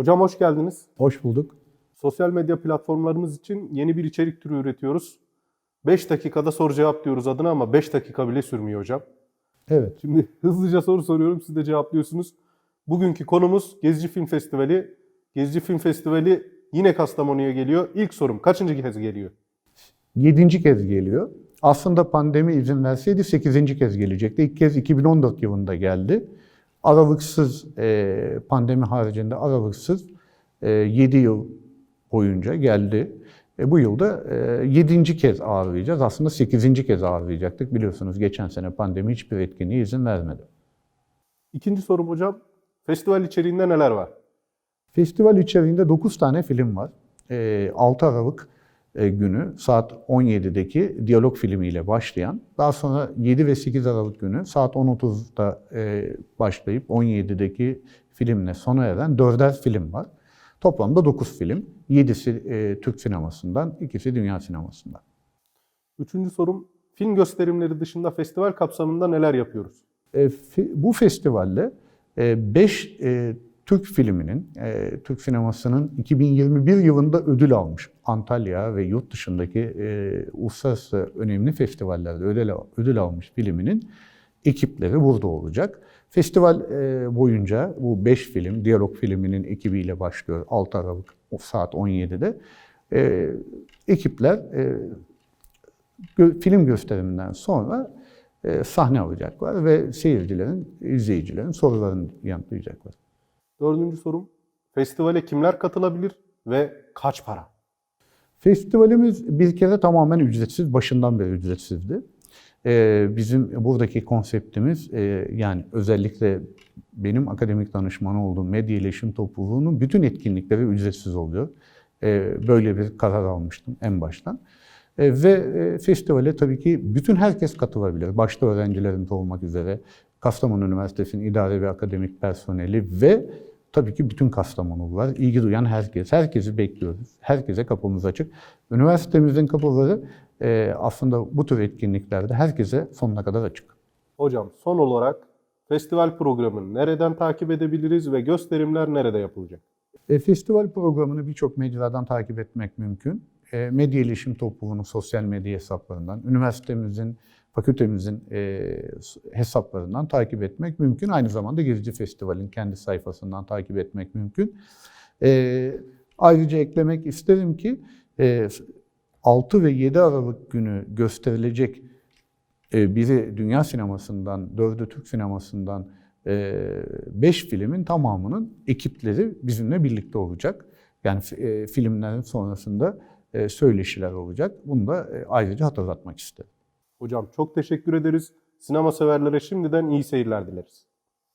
Hocam hoş geldiniz. Hoş bulduk. Sosyal medya platformlarımız için yeni bir içerik türü üretiyoruz. 5 dakikada soru cevap diyoruz adına ama 5 dakika bile sürmüyor hocam. Evet. Şimdi hızlıca soru soruyorum siz de cevaplıyorsunuz. Bugünkü konumuz Gezici Film Festivali. Gezici Film Festivali yine Kastamonu'ya geliyor. İlk sorum kaçıncı kez geliyor? Yedinci kez geliyor. Aslında pandemi izin verseydi sekizinci kez gelecekti. İlk kez 2014 yılında geldi. Aralıksız e, pandemi haricinde aralıksız e, 7 yıl boyunca geldi. E, bu yılda e, 7. kez ağırlayacağız. Aslında 8. kez ağırlayacaktık. Biliyorsunuz geçen sene pandemi hiçbir etkinliğe izin vermedi. İkinci sorum hocam. Festival içeriğinde neler var? Festival içeriğinde 9 tane film var. E, 6 Aralık günü saat 17'deki diyalog filmiyle başlayan, daha sonra 7 ve 8 Aralık günü saat 10.30'da e, başlayıp 17'deki filmle sona eren 4'er film var. Toplamda 9 film. 7'si e, Türk sinemasından, ikisi dünya sinemasından. Üçüncü sorum. Film gösterimleri dışında festival kapsamında neler yapıyoruz? E, bu festivalde 5 Türk filminin, e, Türk sinemasının 2021 yılında ödül almış Antalya ve yurt dışındaki e, uluslararası önemli festivallerde ödül, ödül almış filminin ekipleri burada olacak. Festival e, boyunca bu 5 film, Diyalog filminin ekibiyle başlıyor 6 Aralık saat 17'de. E, ekipler e, gö- film gösteriminden sonra e, sahne alacaklar ve seyircilerin, izleyicilerin sorularını yanıtlayacaklar. Dördüncü sorum. Festivale kimler katılabilir ve kaç para? Festivalimiz bir kere tamamen ücretsiz, başından beri ücretsizdi. Ee, bizim buradaki konseptimiz e, yani özellikle benim akademik danışman olduğum medya iletişim topluluğunun bütün etkinlikleri ücretsiz oluyor. Ee, böyle bir karar almıştım en baştan. Ee, ve e, festivale tabii ki bütün herkes katılabilir. Başta öğrencilerimiz olmak üzere Kastamonu Üniversitesi'nin idare ve akademik personeli ve tabii ki bütün Kastamonulular, ilgi duyan herkes. Herkesi bekliyoruz. Herkese kapımız açık. Üniversitemizin kapıları e, aslında bu tür etkinliklerde herkese sonuna kadar açık. Hocam son olarak festival programını nereden takip edebiliriz ve gösterimler nerede yapılacak? E, festival programını birçok mecradan takip etmek mümkün. E, medya iletişim topluluğunun sosyal medya hesaplarından, üniversitemizin, fakültemizin e, hesaplarından takip etmek mümkün. Aynı zamanda Gezici Festival'in kendi sayfasından takip etmek mümkün. E, ayrıca eklemek isterim ki e, 6 ve 7 Aralık günü gösterilecek biri dünya sinemasından, dördü Türk sinemasından 5 filmin tamamının ekipleri bizimle birlikte olacak. Yani filmlerin sonrasında söyleşiler olacak. Bunu da e, ayrıca hatırlatmak isterim. Hocam çok teşekkür ederiz. Sinema severlere şimdiden iyi seyirler dileriz.